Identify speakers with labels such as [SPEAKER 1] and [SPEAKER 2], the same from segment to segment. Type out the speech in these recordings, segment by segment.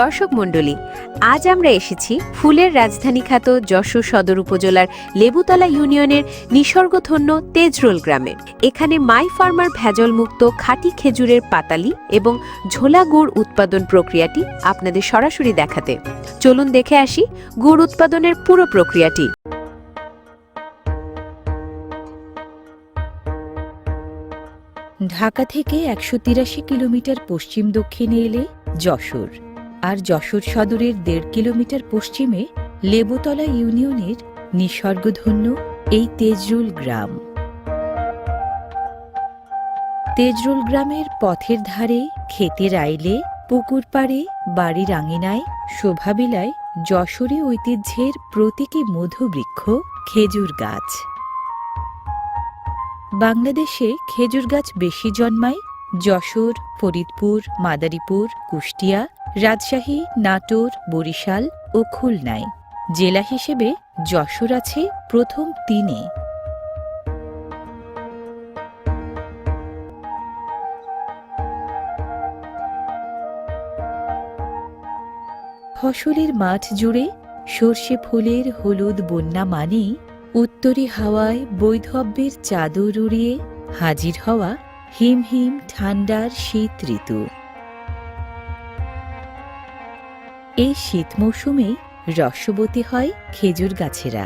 [SPEAKER 1] দর্শক মণ্ডলী, আজ আমরা এসেছি ফুলের রাজধানী খ্যাত যশোর সদর উপজেলার লেবুতলা ইউনিয়নের নিসর্গধন্য তেজরোল গ্রামে। এখানে মাই ফার্মার ভেজল মুক্ত খাঁটি খেজুরের পাতালি এবং ঝোলা গুড় উৎপাদন প্রক্রিয়াটি আপনাদের সরাসরি দেখাতে। চলুন দেখে আসি গুড় উৎপাদনের পুরো প্রক্রিয়াটি।
[SPEAKER 2] ঢাকা থেকে একশো তিরাশি কিলোমিটার পশ্চিম দক্ষিণে এলে যশোর। আর যশোর সদরের দেড় কিলোমিটার পশ্চিমে লেবুতলা ইউনিয়নের নিসর্গধন্য এই তেজরুল গ্রাম। তেজরুল গ্রামের পথের ধারে, ক্ষেতের আইলে, পুকুর পাড়ে, বাড়ির আঙিনায়, শোভাবিলায় যশোরী ঐতিহ্যের প্রতীকী মধুবৃক্ষ খেজুর গাছ। বাংলাদেশে খেজুর গাছ বেশি জন্মায় যশোর, ফরিদপুর, মাদারীপুর, কুষ্টিয়া রাজশাহী, নাটোর, বরিশাল ও খুলনায়। জেলা হিসেবে যশোর আছে প্রথম তিনে। ফসলের মাঠ জুড়ে সর্ষে ফুলের হলুদ বন্যা মানেই উত্তরি হাওয়ায় বৈধব্যের চাদর উড়িয়ে হাজির হওয়া হিম হিম ঠান্ডার শীত ঋতু। এই শীত মৌসুমেই রসবতী হয় খেজুর গাছেরা।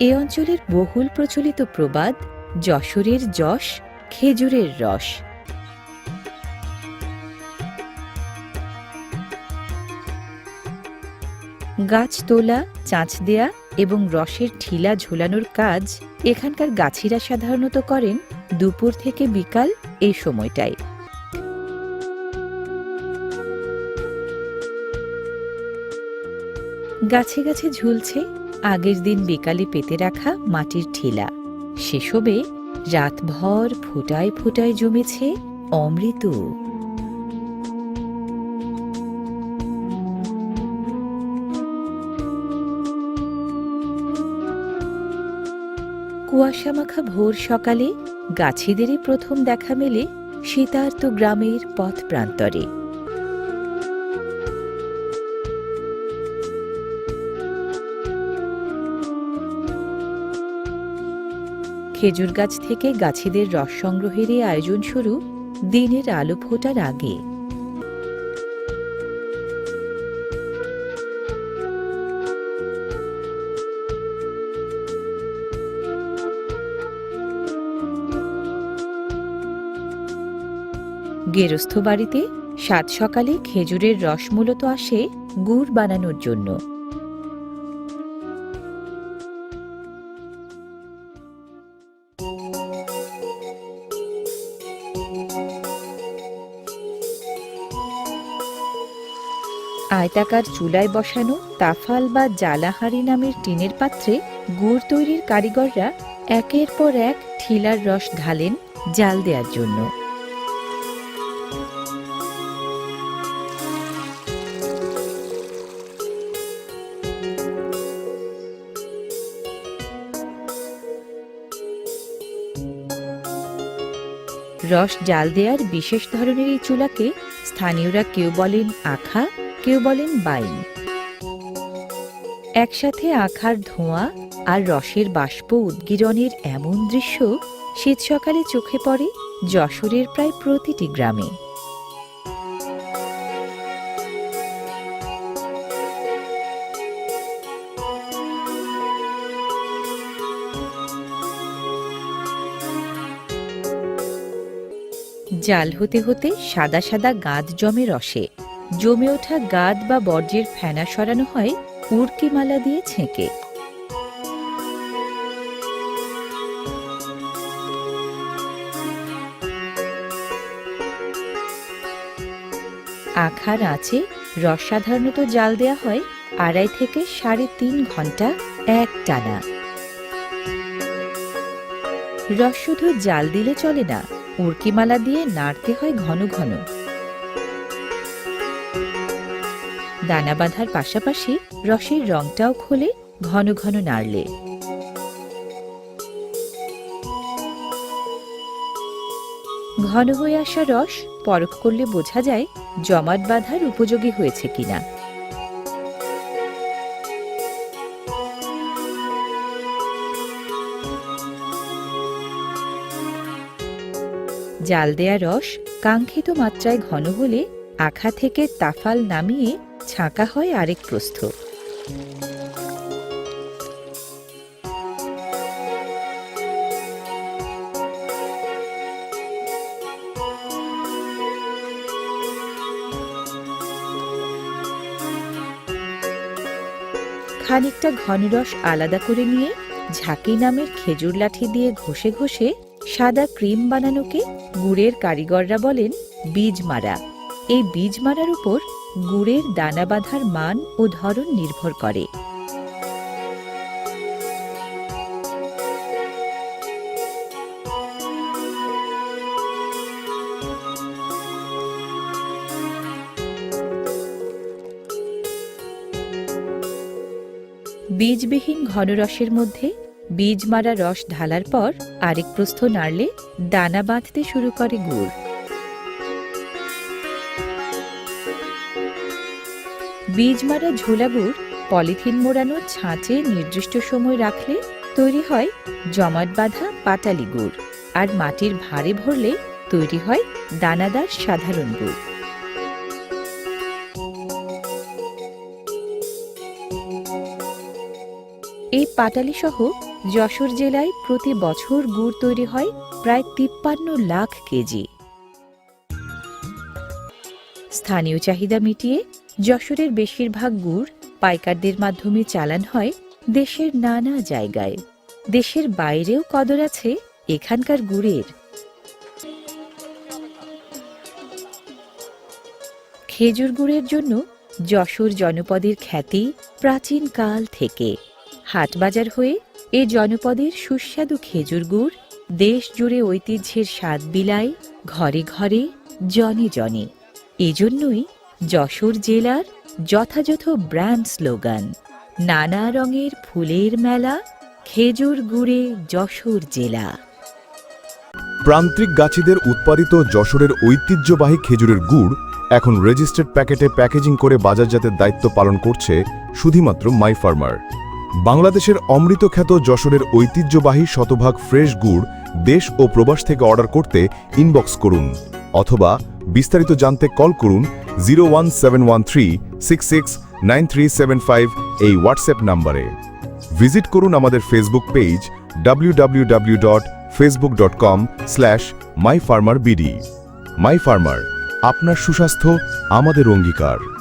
[SPEAKER 2] এ অঞ্চলের বহুল প্রচলিত প্রবাদ যশোরের যশ, খেজুরের রস। গাছ তোলা, চাঁচ দেয়া এবং রসের ঠিলা ঝোলানোর কাজ এখানকার গাছিরা সাধারণত করেন দুপুর থেকে বিকাল এই সময়টায়। গাছে গাছে ঝুলছে আগের দিন বিকালে পেতে রাখা মাটির ঠিলা। সেসবে রাতভর ফোটায় ফোটায় জমেছে অমৃত। কুয়াশামাখা ভোর সকালে গাছিদেরই প্রথম দেখা মেলে শীতার্ত গ্রামের পথ প্রান্তরে খেজুর গাছ থেকে গাছিদের রস সংগ্রহের এই আয়োজন শুরু দিনের আলো ফোটার আগে। গেরস্থ বাড়িতে সাত সকালে খেজুরের রস মূলত আসে গুড় বানানোর জন্য। আয়তাকার চুলায় বসানো তাফাল বা জালাহারি নামের টিনের পাত্রে গুড় তৈরির কারিগররা একের পর এক ঠিলার রস ঢালেন জাল দেওয়ার জন্য। রস জাল দেওয়ার বিশেষ ধরনের এই চুলাকে স্থানীয়রা কেউ বলেন আখা, কেউ বলেন বাইন। একসাথে আখার ধোঁয়া আর রসের বাষ্প উদ্গিরণের এমন দৃশ্য শীত সকালে চোখে পড়ে যশোরের প্রায় প্রতিটি গ্রামে। জাল হতে হতে সাদা সাদা গাদ জমে রসে। জমে ওঠা গাদ বা বর্জ্যের ফেনা সরানো হয় উড়কি মালা দিয়ে ছেঁকে। আখার আঁচে রস সাধারণত জাল দেয়া হয় আড়াই থেকে সাড়ে তিন ঘণ্টা এক টানা। রস শুধু জাল দিলে চলে না উড়কিমালা দিয়ে নাড়তে হয় ঘন ঘন। দানা বাঁধার পাশাপাশি রসের রংটাও খোলে ঘন ঘন নাড়লে। ঘন হয়ে আসা রস পরখ করলে বোঝা যায় জমাট বাঁধার উপযোগী হয়েছে কিনা। জাল দেয়া রস কাঙ্ক্ষিত মাত্রায় ঘন হলে আখা থেকে তাফাল নামিয়ে ছাঁকা হয় আরেক প্রস্থ। খানিকটা ঘন রস আলাদা করে নিয়ে ঝাঁকি নামের খেজুর লাঠি দিয়ে ঘষে ঘষে সাদা ক্রিম বানানোকে গুড়ের কারিগররা বলেন, বীজ মারা। এই বীজ মারার উপর গুড়ের দানা বাঁধার মান ও ধরন নির্ভর করে। বীজবিহীন ঘনরসের মধ্যে বীজ মারা রস ঢালার পর আরেক প্রস্থ নাড়লে দানা বাঁধতে শুরু করে গুড়। বীজ মারা ঝোলা গুড় পলিথিন মোড়ানো ছাঁচে নির্দিষ্ট সময় রাখলে তৈরি হয় জমাট বাঁধা পাটালি গুড় আর মাটির ভারে ভরলে তৈরি হয় দানাদার সাধারণ গুড়। এই পাটালি সহ যশোর জেলায় প্রতি বছর গুড় তৈরি হয় প্রায় তিপ্পান্ন লাখ কেজি। স্থানীয় চাহিদা মিটিয়ে যশোরের বেশিরভাগ গুড় পাইকারদের মাধ্যমে চালান হয় দেশের নানা জায়গায়। দেশের বাইরেও কদর আছে এখানকার গুড়ের। খেজুর গুড়ের জন্য যশোর জনপদের খ্যাতি প্রাচীন কাল থেকে। হাটবাজার হয়ে এ জনপদের সুস্বাদু খেজুর গুড়, দেশ জুড়ে ঐতিহ্যের স্বাদ বিলায়, ঘরে ঘরে, জনে জনে। এজন্যই যশোর জেলার যথাযথ ব্র্যান্ড স্লোগান, নানা রঙের ফুলের মেলা, খেজুর গুড়ে যশোর জেলা।
[SPEAKER 3] প্রান্তিক গাছিদের উৎপাদিত যশোরের ঐতিহ্যবাহী খেজুরের গুড় এখন রেজিস্টার্ড প্যাকেটে প্যাকেজিং করে বাজারজাতের দায়িত্ব পালন করছে শুধুমাত্র মাই ফার্মার বাংলাদেশের অমৃত খ্যাত যশোরের ঐতিহ্যবাহী শতভাগ ফ্রেশ গুড় দেশ ও প্রবাস থেকে অর্ডার করতে ইনবক্স করুন অথবা বিস্তারিত জানতে কল করুন জিরো এই হোয়াটসঅ্যাপ নাম্বারে। ভিজিট করুন আমাদের Facebook page www.facebook.com slash my farmer BD my farmer আপনার সুস্বাস্থ্য, আমাদের অঙ্গীকার।